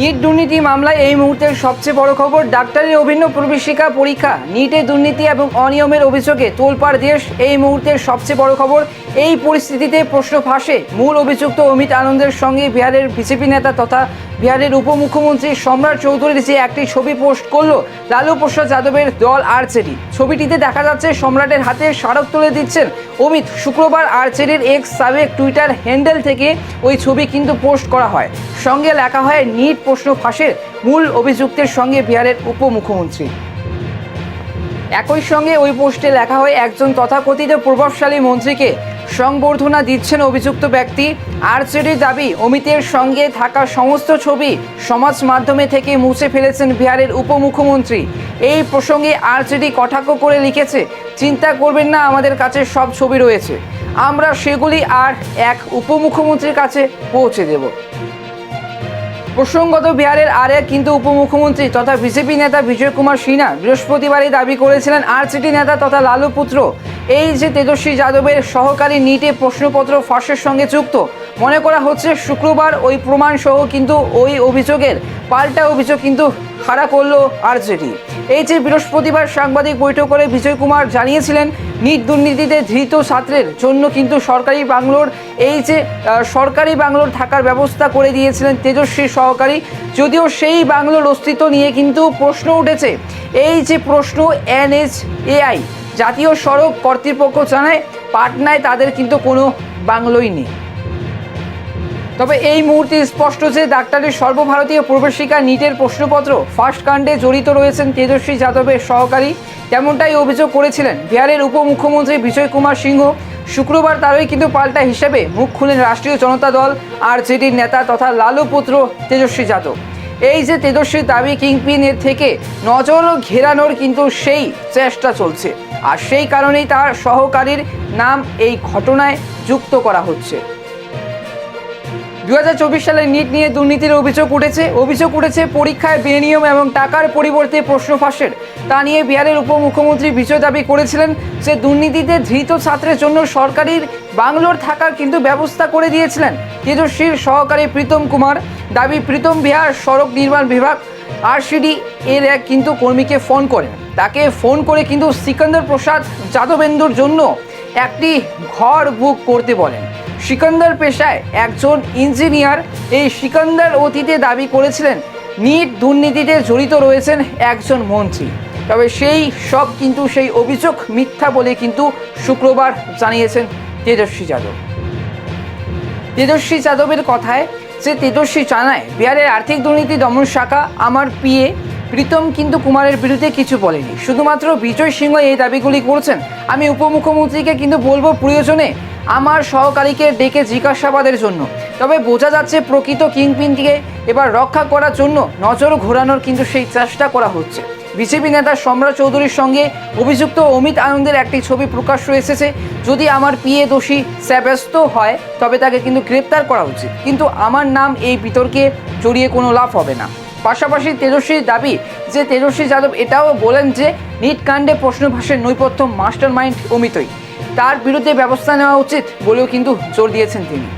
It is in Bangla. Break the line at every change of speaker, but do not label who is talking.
নিট দুর্নীতি মামলায় এই মুহূর্তের সবচেয়ে বড় খবর, ডাক্তারের অভিন্ন প্রবেশিকা পরীক্ষা। নিটে দুর্নীতি এবং অনিয়মের অভিযোগে তোলপাড় দেশ, এই মুহূর্তের সবচেয়ে বড় খবর, এই পরিস্থিতিতে প্রশ্ন ফাঁসে। মূল অভিযুক্ত অমিত আনন্দের সঙ্গে বিহারের বিজেপি নেতা তথা বিহারের উপমুখ্যমন্ত্রী সম্রাট চৌধুরীর যে একটি ছবি পোস্ট করল, লালু প্রসাদ যাদবের দল আরজেডি ছবিটিতে দেখা যাচ্ছে, সম্রাটের হাতে স্মারক তুলে দিচ্ছেন অমিত। শুক্রবার আরজেডির এক্স সাবেক টুইটার হ্যান্ডেল থেকে ওই ছবি কিন্তু পোস্ট করা হয়। সঙ্গে লেখা হয়, নিট প্রশ্ন ফাঁসের মূল অভিযুক্তের সঙ্গে বিহারের উপমুখ্যমন্ত্রী। একই সঙ্গে ওই পোস্টে লেখা হয়, একজন তথাকথিত প্রভাবশালী মন্ত্রীকে সংবর্ধনা দিচ্ছেন অভিযুক্ত ব্যক্তি। আরজেডির দাবি, অমিতের সঙ্গে থাকা সমস্ত ছবি সমাজ মাধ্যমে থেকে মুছে ফেলেছেন বিহারের উপমুখ্যমন্ত্রী। এই প্রসঙ্গে আরজেডি কটাক্ষ করে লিখেছে, চিন্তা করবেন না, আমাদের কাছে সব ছবি রয়েছে। আমরা সেগুলি আর এক উপমুখ্যমন্ত্রীর কাছে পৌঁছে দেব। প্রসঙ্গত বিহারের আর কিন্তু উপমুখ্যমন্ত্রী তথা বিজেপি নেতা বিজয় কুমার সিনহা বৃহস্পতিবারই দাবি করেছিলেন আরসিটি নেতা তথা লালু পুত্র। এই যে তেজস্বী যাদবের সহকারী নিটে প্রশ্নপত্র ফাঁসের সঙ্গে যুক্ত, মনে করা হচ্ছে শুক্রবার ওই প্রমাণ সহ কিন্তু ওই অভিযোগের পাল্টা অভিযোগ কিন্তু খাড়া করল আরজেডি। এই যে বৃহস্পতিবার সাংবাদিক বৈঠক করে বিজয় কুমার জানিয়েছিলেন নিট দুর্নীতিতে ধৃত ছাত্রের জন্য কিন্তু সরকারি বাংলোর এই যে সরকারি বাংলোর থাকার ব্যবস্থা করে দিয়েছিলেন তেজস্বী সহকারী, যদিও সেই বাংলোর অস্তিত্ব নিয়ে কিন্তু প্রশ্ন উঠেছে। এই যে প্রশ্ন এনএইচএআই, জাতীয় সড়ক কর্তৃপক্ষ জানায়, পাটনায় তাদের কিন্তু কোনো বাংলোই নেই। তবে এই মুহূর্তে স্পষ্ট যে ডাক্তারের সর্বভারতীয় প্রবেশিকা নিটের প্রশ্নপত্র ফার্স্ট কাণ্ডে জড়িত রয়েছেন তেজস্বী যাদবের সহকারী, তেমনটাই অভিযোগ করেছিলেন বিহারের উপমুখ্যমন্ত্রী বিজয় কুমার সিংহ। শুক্রবার তারই কিন্তু পাল্টা হিসেবে মুখ খুলেন রাষ্ট্রীয় জনতা দল আর জেডির নেতা তথা লালু পুত্র তেজস্বী যাদব। এই যে তেজস্বী দাবি কিংপিনের থেকে নজর ঘেরানোর কিন্তু সেই চেষ্টা চলছে। আর সেই কারণেই তার সহকারীর নাম এই ঘটনায় যুক্ত করা হচ্ছে। দু হাজার চব্বিশ সালে নিট নিয়ে দুর্নীতির অভিযোগ উঠেছে। অভিযোগ উঠেছে পরীক্ষায় বেনিয়ম এবং টাকার পরিবর্তে প্রশ্ন ফাঁসের। তা নিয়ে বিহারের উপমুখ্যমন্ত্রী বিজয় দাবি করেছিলেন যে দুর্নীতিতে ধৃত ছাত্রের জন্য সরকারির বাংলোর থাকার কিন্তু ব্যবস্থা করে দিয়েছিলেন। তেজস্বীর সহকারী প্রীতম কুমার, দাবি প্রীতম বিহার সড়ক নির্মাণ বিভাগ, আরসিডি এর এক কিন্তু কর্মীকে ফোন করেন। তাকে ফোন করে কিন্তু সিকান্দর প্রসাদ যাদবেন্দুর জন্য একটি ঘর বুক করতে বলেন। সিকান্দার পেশায় একজন ইঞ্জিনিয়ার। এই সিকান্দার অতীতে দাবি করেছিলেন, নিট দুর্নীতিতে জড়িত রয়েছেন একজন মন্ত্রী। তবে সেই সব কিন্তু সেই অভিযোগ মিথ্যা বলে কিন্তু শুক্রবার জানিয়েছেন তেজস্বী যাদব। তেজস্বী যাদবের কথায় যে তেজস্বী জানায়, বিহারের আর্থিক দুর্নীতি দমন শাখা আমার পিএ প্রীতম কিন্তু কুমারের বিরুদ্ধে কিছু বলেনি। শুধুমাত্র বিজয় সিংহ এই দাবিগুলি করছেন। আমি উপমুখ্যমন্ত্রীকে কিন্তু বলব প্রয়োজনে আমার সহকারীকে ডেকে জিজ্ঞাসাবাদের জন্য। তবে বোঝা যাচ্ছে প্রকৃত কিংপিনকে এবার রক্ষা করার জন্য নজর ঘোরানোর কিন্তু সেই চেষ্টা করা হচ্ছে। বিজেপি নেতা সম্রাট চৌধুরীর সঙ্গে অভিযুক্ত অমিত আনন্দের একটি ছবি প্রকাশ্য এসেছে। যদি আমার পিএ দোষী সাব্যস্ত হয়, তবে তাকে কিন্তু গ্রেপ্তার করা উচিত। কিন্তু আমার নাম এই বিতর্কে জড়িয়ে কোনো লাভ হবে না। পাশাপাশি তেজস্বীর দাবি যে তেজস্বী যাদব এটাও বলেন যে নিট কাণ্ডে প্রশ্নভাষের নৈপথ্য মাস্টার মাইন্ড অমিতই। তার বিরুদ্ধে ব্যবস্থা নেওয়া উচিত বলেও কিন্তু জোর দিয়েছেন তিনি।